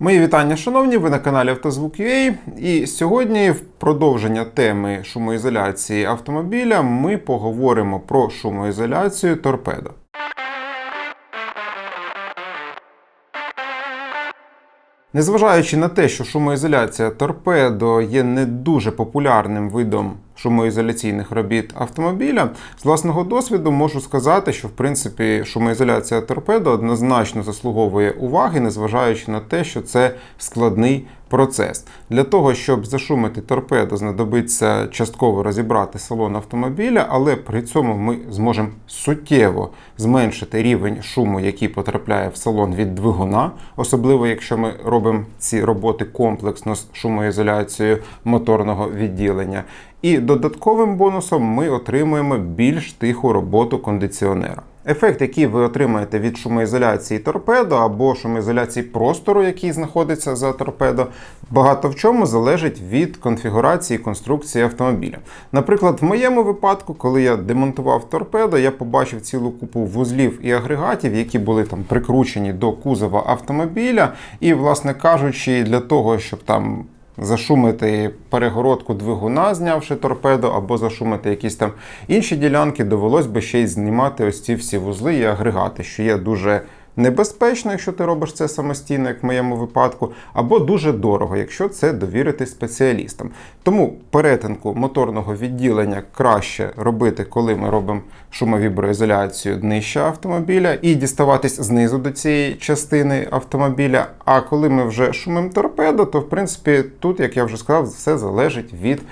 Мої вітання, шановні, ви на каналі Автозвук.ua і сьогодні, в продовження теми шумоізоляції автомобіля, ми поговоримо про шумоізоляцію торпедо. Незважаючи на те, що шумоізоляція торпедо є не дуже популярним видом шумоізоляційних робіт автомобіля, з власного досвіду можу сказати, що в принципі шумоізоляція торпедо однозначно заслуговує уваги, незважаючи на те, що це складний процес. Для того, щоб зашумити торпедо, знадобиться частково розібрати салон автомобіля, але при цьому ми зможемо суттєво зменшити рівень шуму, який потрапляє в салон від двигуна, особливо якщо ми робимо ці роботи комплексно з шумоізоляцією моторного відділення. І додатковим бонусом ми отримуємо більш тиху роботу кондиціонера. Ефект, який ви отримаєте від шумоізоляції торпедо або шумоізоляції простору, який знаходиться за торпедо, багато в чому залежить від конфігурації конструкції автомобіля. Наприклад, в моєму випадку, коли я демонтував торпедо, я побачив цілу купу вузлів і агрегатів, які були там прикручені до кузова автомобіля, і, власне кажучи, для того, щоб там зашумити перегородку двигуна, знявши торпедо, або зашумити якісь там інші ділянки, довелось би ще й знімати ось ці всі вузли і агрегати, що є дуже небезпечно, якщо ти робиш це самостійно, як в моєму випадку, або дуже дорого, якщо це довірити спеціалістам. Тому перетинку моторного відділення краще робити, коли ми робимо шумовіброізоляцію днища автомобіля і діставатись знизу до цієї частини автомобіля. А коли ми вже шумимо торпедо, то в принципі тут, як я вже сказав, все залежить від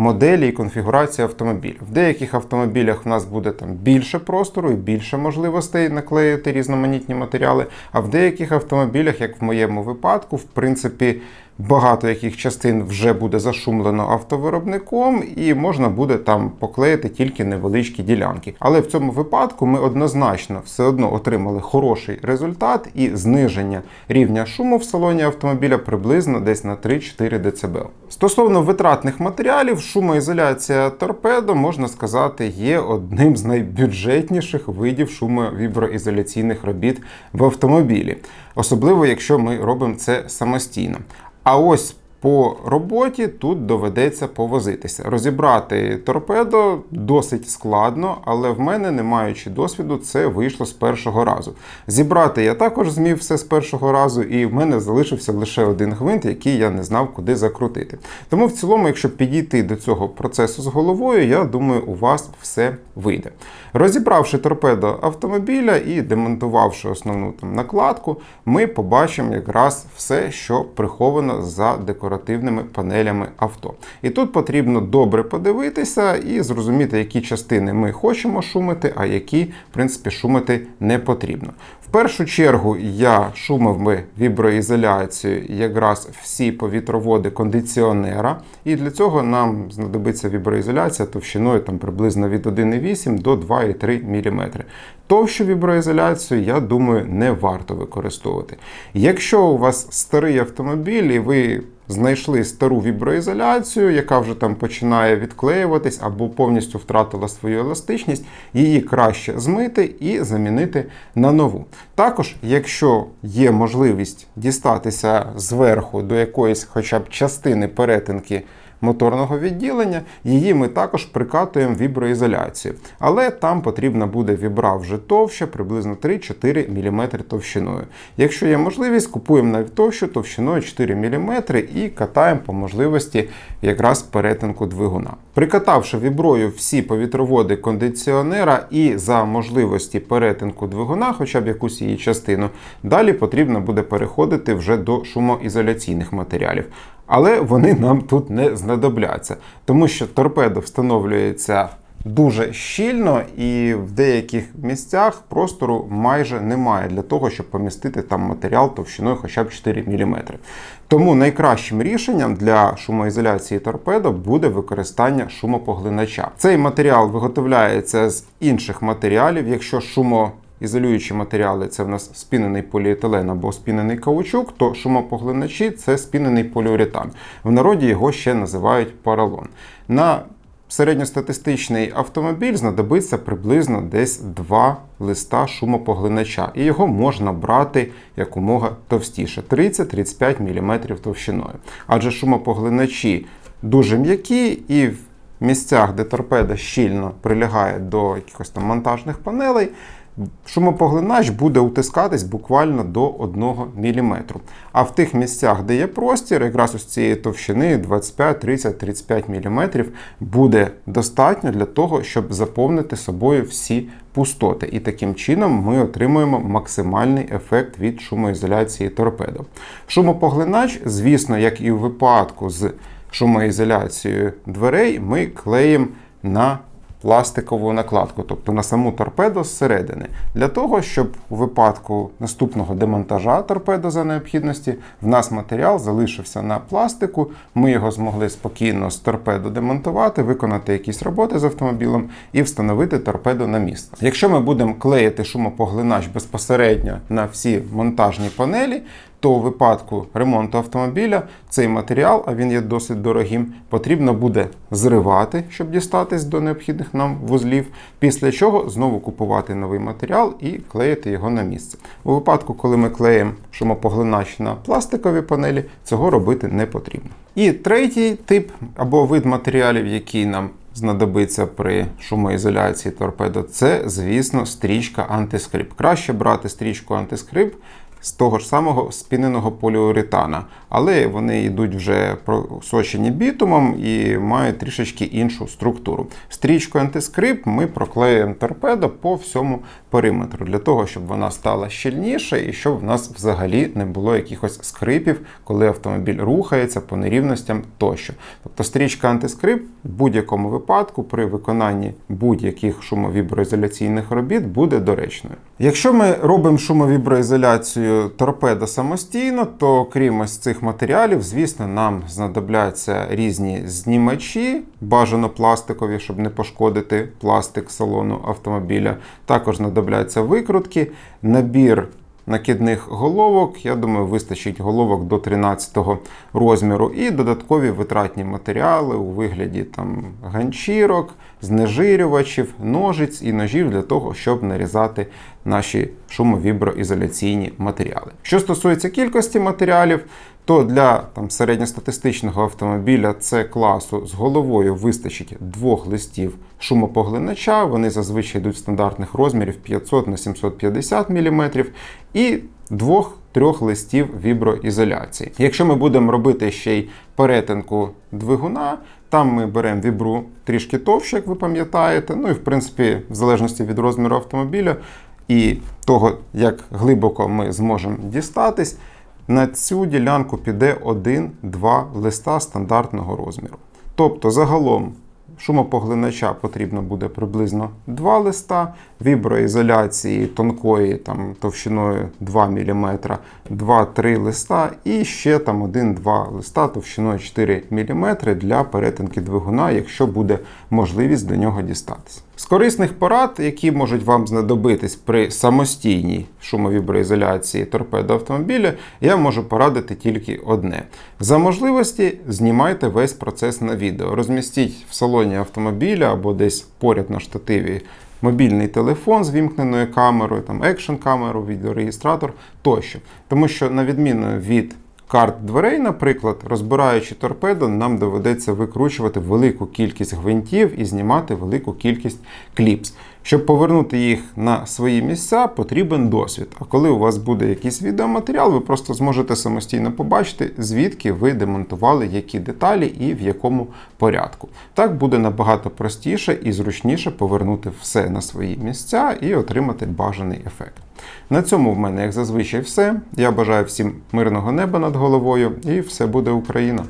моделі і конфігурації автомобіля. В деяких автомобілях в нас буде там більше простору і більше можливостей наклеїти різноманітні матеріали, а в деяких автомобілях, як в моєму випадку, в принципі, багато яких частин вже буде зашумлено автовиробником, і можна буде там поклеїти тільки невеличкі ділянки. Але в цьому випадку ми однозначно все одно отримали хороший результат і зниження рівня шуму в салоні автомобіля приблизно десь на 3-4 дБ. Стосовно витратних матеріалів, шумоізоляція торпедо, можна сказати, є одним з найбюджетніших видів шумовіброізоляційних робіт в автомобілі, особливо якщо ми робимо це самостійно. А ось по роботі тут доведеться повозитися. Розібрати торпедо досить складно, але в мене, не маючи досвіду, це вийшло з першого разу. Зібрати я також змів все з першого разу, і в мене залишився лише один гвинт, який я не знав, куди закрутити. Тому в цілому, якщо підійти до цього процесу з головою, я думаю, у вас все вийде. Розібравши торпедо автомобіля і демонтувавши основну там накладку, ми побачимо якраз все, що приховано за декоративними панелями авто. І тут потрібно добре подивитися і зрозуміти, які частини ми хочемо шумити, а які, в принципі, шумити не потрібно. В першу чергу я шумив би віброізоляцію якраз всі повітроводи кондиціонера, і для цього нам знадобиться віброізоляція товщиною там приблизно від 1,8 до 2,3 мм. Товщу віброізоляцію, я думаю, не варто використовувати. Якщо у вас старий автомобіль і ви знайшли стару віброізоляцію, яка вже там починає відклеюватись або повністю втратила свою еластичність, її краще змити і замінити на нову. Також, якщо є можливість дістатися зверху до якоїсь хоча б частини перетинки моторного відділення, її ми також прикатуємо віброізоляцію. Але там потрібна буде вібра вже товща, приблизно 3-4 мм товщиною. Якщо є можливість, купуємо навіть товщу товщиною 4 мм і катаємо по можливості якраз перетинку двигуна. Прикатавши віброю всі повітроводи кондиціонера і за можливості перетинку двигуна, хоча б якусь її частину, далі потрібно буде переходити вже до шумоізоляційних матеріалів. Але вони нам тут не знадобляться, тому що торпедо встановлюється дуже щільно і в деяких місцях простору майже немає для того, щоб помістити там матеріал товщиною хоча б 4 мм. Тому найкращим рішенням для шумоізоляції торпедо буде використання шумопоглинача. Цей матеріал виготовляється з інших матеріалів, якщо шумо ізолюючі матеріали це в нас спінений поліетилен або спінений каучук, то шумопоглиначі це спінений поліуретан. В народі його ще називають поролон. На середньостатистичний автомобіль знадобиться приблизно десь два листа шумопоглинача, і його можна брати якомога товстіше 30-35 мм товщиною. Адже шумопоглиначі дуже м'які і в місцях, де торпеда щільно прилягає до якихось там монтажних панелей, шумопоглинач буде утискатись буквально до 1 мм. А в тих місцях, де є простір, якраз ось цієї товщини 25, 30, 35 мм буде достатньо для того, щоб заповнити собою всі пустоти. І таким чином ми отримуємо максимальний ефект від шумоізоляції торпедо. Шумопоглинач, звісно, як і у випадку з шумоізоляцією дверей, ми клеїмо на пластикову накладку, тобто на саму торпедо зсередини, для того, щоб у випадку наступного демонтажа торпедо за необхідності в нас матеріал залишився на пластику. Ми його змогли спокійно з торпедо демонтувати, виконати якісь роботи з автомобілем і встановити торпедо на місце. Якщо ми будемо клеїти шумопоглинач безпосередньо на всі монтажні панелі, то у випадку ремонту автомобіля цей матеріал, а він є досить дорогим, потрібно буде зривати, щоб дістатись до необхідних нам вузлів, після чого знову купувати новий матеріал і клеїти його на місце. У випадку, коли ми клеїмо шумопоглинач на пластикові панелі, цього робити не потрібно. І третій тип або вид матеріалів, який нам знадобиться при шумоізоляції торпедо, це, звісно, стрічка антискрип. Краще брати стрічку антискрип з того ж самого спіненого поліуретана, але вони йдуть вже просочені бітумом і мають трішечки іншу структуру. Стрічкою антискрип ми проклеюємо торпедо по всьому периметру, для того, щоб вона стала щільніше і щоб в нас взагалі не було якихось скрипів, коли автомобіль рухається по нерівностям тощо. Тобто стрічка антискрип в будь-якому випадку при виконанні будь-яких шумовіброізоляційних робіт буде доречною. Якщо ми робимо шумовіброізоляцію торпеда самостійно, то крім ось цих матеріалів, звісно, нам знадобляться різні знімачі, бажано пластикові, щоб не пошкодити пластик салону автомобіля. Також знадобляться викрутки, набір накидних головок. Я думаю, вистачить головок до 13 розміру, і додаткові витратні матеріали у вигляді там ганчірок, знежирювачів, ножиць і ножів для того, щоб нарізати наші шумовіброізоляційні матеріали. Що стосується кількості матеріалів, то для там, середньостатистичного автомобіля це класу з головою вистачить двох листів шумопоглинача. Вони зазвичай йдуть стандартних розмірів 500 на 750 мм і двох-трьох листів віброізоляції. Якщо ми будемо робити ще й перетинку двигуна, там ми беремо вібру трішки товще, як ви пам'ятаєте. Ну і в принципі, в залежності від розміру автомобіля і того, як глибоко ми зможемо дістатись. На цю ділянку піде 1-2 листа стандартного розміру. Тобто, загалом шумопоглинача потрібно буде приблизно 2 листа, віброізоляції тонкої там, товщиною 2 мм, 2-3 листа і ще там 1-2 листа товщиною 4 мм для перетинки двигуна, якщо буде можливість до нього дістатися. З корисних порад, які можуть вам знадобитись при самостійній шумовіброізоляції торпедо автомобіля, я можу порадити тільки одне: за можливості знімайте весь процес на відео. Розмістіть в салоні автомобіля або десь поряд на штативі. Мобільний телефон з вімкненою камерою, там екшн камеру, відеореєстратор тощо. Тому що, на відміну від карт дверей, наприклад, розбираючи торпедо, нам доведеться викручувати велику кількість гвинтів і знімати велику кількість кліпс. Щоб повернути їх на свої місця, потрібен досвід. А коли у вас буде якийсь відеоматеріал, ви просто зможете самостійно побачити, звідки ви демонтували які деталі і в якому порядку. Так буде набагато простіше і зручніше повернути все на свої місця і отримати бажаний ефект. На цьому в мене, як зазвичай, все. Я бажаю всім мирного неба над головою і все буде Україна!